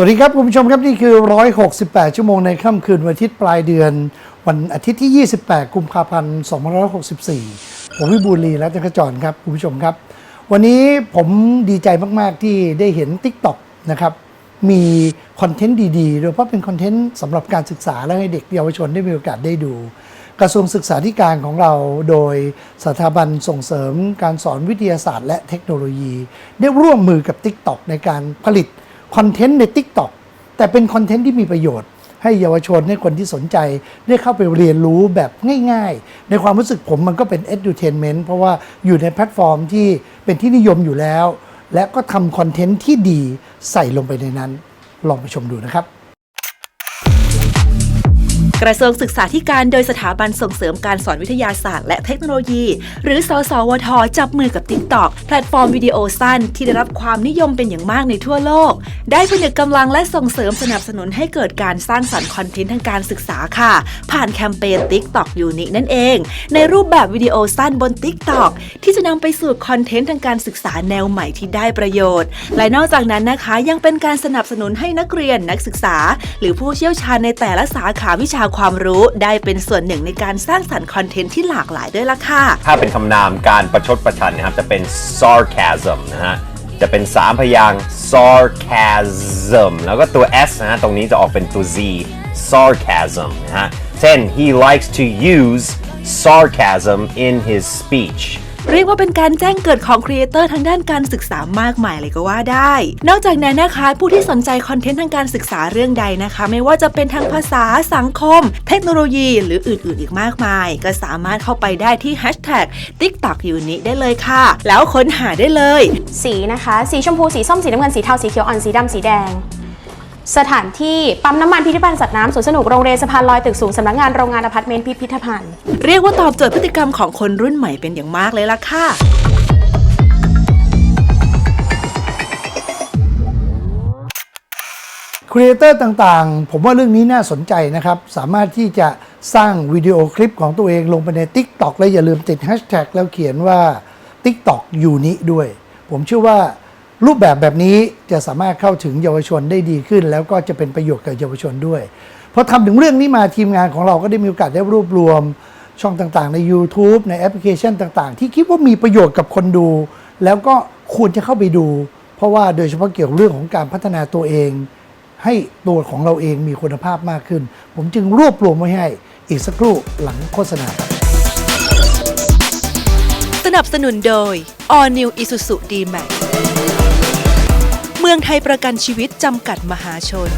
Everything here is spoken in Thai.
วัสดีครับ คุณผู้ชมครับ นี่คือ 168 ชั่วโมงในค่ำคืนวันอาทิตย์ปลายเดือน วันอาทิตย์ที่ 28 กุมภาพันธ์ 2564 ผมวิบูลีและจักรจรครับ คุณผู้ชมครับ วันนี้ผมดีใจมาก ๆ ที่ได้เห็น TikTok นะครับ มีคอนเทนต์ดีๆ โดยเฉพาะเป็นคอนเทนต์สำหรับการศึกษาและให้เด็กเยาวชนได้มีโอกาสได้ดู กระทรวงศึกษาธิการของเราโดยสถาบันส่งเสริมการสอนวิทยาศาสตร์ และเทคโนโลยี ได้ร่วมมือกับ TikTok ในการผลิต คอนเทนต์ใน TikTok แต่เป็นคอนเทนต์ที่มีประโยชน์ ให้เยาวชนให้คนที่สนใจได้เข้าไปเรียนรู้แบบง่ายๆ ในความรู้สึกผมมันก็เป็น edutainment เพราะว่าอยู่ในแพลตฟอร์มที่เป็นที่นิยมอยู่แล้ว และก็ทำคอนเทนต์ที่ดีใส่ลงไปในนั้น ลองไปชมดูนะครับ กระทรวงศึกษาธิการโดยสถาบันส่งเสริมการสอนวิทยาศาสตร์และเทคโนโลยี หรือสสวท จับมือกับ TikTok แพลตฟอร์มวิดีโอสั้นที่ได้รับความนิยมเป็นอย่างมากในทั่วโลก ได้ผนึกกำลังและส่งเสริมสนับสนุนให้เกิดการสร้างสรรค์คอนเทนต์ทางการศึกษาค่ะ ผ่านแคมเปญ TikTok ยูนินั่นเอง ในรูปแบบวิดีโอสั้นบน TikTok ที่ นำไปสู่คอนเทนต์ทางการศึกษาแนวใหม่ที่ได้ประโยชน์ และนอกจากนั้นนะคะยังเป็นการสนับสนุนให้นักเรียนนักศึกษา หรือผู้เชี่ยวชาญในแต่ละสาขาวิชาความรู้ ได้เป็นส่วนหนึ่งในการสร้างสรรค์คอนเทนต์ที่หลากหลายด้วยล่ะค่ะ ถ้าเป็นคำนามการประชดประชันนะครับจะเป็น sarcasm นะฮะจะเป็น 3 พยาง sarcasm แล้วก็ตัว s นะฮะตรงนี้จะออกเป็นตัว z sarcasm นะฮะเช่น he likes to use sarcasm in his speech เรียกว่าเป็นการแจ้งเกิดของครีเอเตอร์ทางด้านการศึกษามากมายเลยก็ว่าได้ นอกจากนั้นนะคะ ผู้ที่สนใจคอนเทนต์ทางการศึกษาเรื่องใดนะคะ ไม่ว่าจะเป็นทางภาษาสังคม เทคโนโลยีหรืออื่น ๆ อีกมากมาย ก็สามารถเข้าไปได้ที่ hashtag TikTok u n i ได้เลยค่ะ แล้วค้นหาได้เลย สีนะคะ สีชมพูสีส้มสีน้ำเงินสีเทาสีเขียวอ่อนสีดำสีแดง สถานที่ปั๊มน้ำมันพิพิธภัณฑ์สัตว์น้ำสวนสนุกโรงเรียนสะพานลอยตึกสูงสำนักงานโรงงานอพาร์ตเมนต์พิพิธภัณฑ์ เรียกว่าตอบโจทย์พฤติกรรมของคนรุ่นใหม่เป็นอย่างมากเลยล่ะค่ะ ครีเอเตอร์ต่างๆ ผมว่าเรื่องนี้น่าสนใจนะครับ สามารถที่จะสร้างวิดีโอคลิปของตัวเองลงไปใน TikTok และอย่าลืมติดแฮชแท็กแล้วเขียนว่า TikTok ยูนิด้วย ผมเชื่อว่า รูปแบบแบบนี้จะสามารถเข้าถึงเยาวชนได้ดีขึ้น แล้วก็จะเป็นประโยชน์กับเยาวชนด้วยพอทำถึงเรื่องนี้มาทีมงานของเราก็ได้มีโอกาสได้รวบรวมช่องต่างๆ ใน YouTube ในแอปพลิเคชันต่างๆ ที่คิดว่ามีประโยชน์กับคนดู แล้วก็ควรจะเข้าไปดู เพราะว่าโดยเฉพาะเกี่ยวกับเรื่องของการพัฒนาตัวเอง ให้ตัวของเราเองมีคุณภาพมากขึ้น ผมจึงรวบรวมไว้ให้อีกสักครู่หลังโฆษณาสนับสนุนโดย All New Isuzu D-Max มืองไทยประกันชีวิตจำกัดมหาชน